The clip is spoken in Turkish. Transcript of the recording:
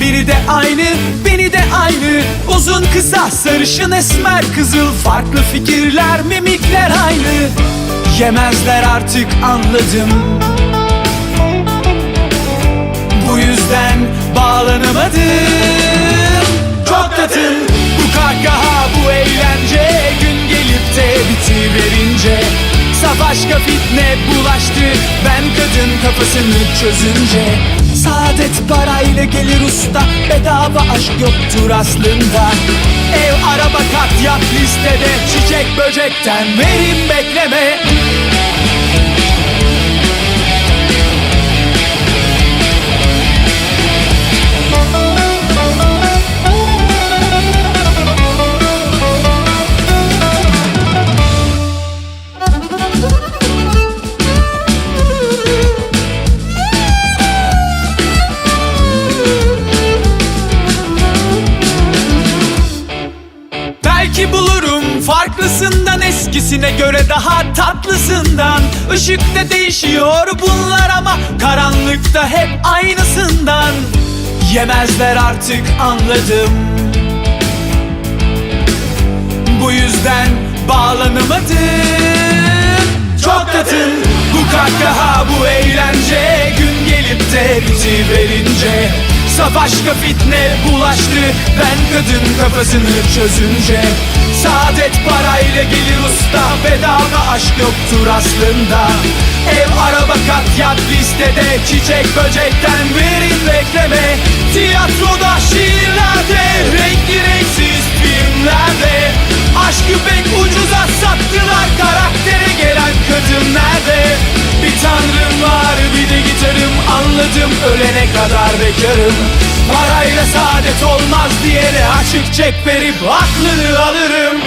Biri de aynı, beni de aynı. Uzun kısa, sarışın esmer kızıl Farklı fikirler, mimikler aynı. Yemezler artık anladım. Bu yüzden bağlanamadım. Çok tatın bu kahkaha bu eğlence Gün gelip de bitiverince Savaşka fitne bulaştı Ben kadın kafasını çözünce. Saadet parayla gelir usta Bedava aşk yoktur aslında. Ev, araba, kat, yap listede Çiçek böcekten verim bekleme Belki bulurum. Farklısından eskisine göre daha tatlısından. Işıkta değişiyor bunlar ama karanlıkta hep aynısından. Yemezler artık anladım. Bu yüzden bağlanamadım. Çok tatın. Bu kahkaha bu eğlence Gün gelip de bitiverince Savaşka fitne bulaştı. Ben kadın kafasını çözünce. Saadet parayla gelir usta. Bedava aşk yoktur aslında. Ev, araba, kat, yat listede. Çiçek, böcekten verin bekleme. Tiyatroda, şiirlerde Anladım ölene kadar bekarım. Parayla saadet olmaz diyene Açık çek verip aklını alırım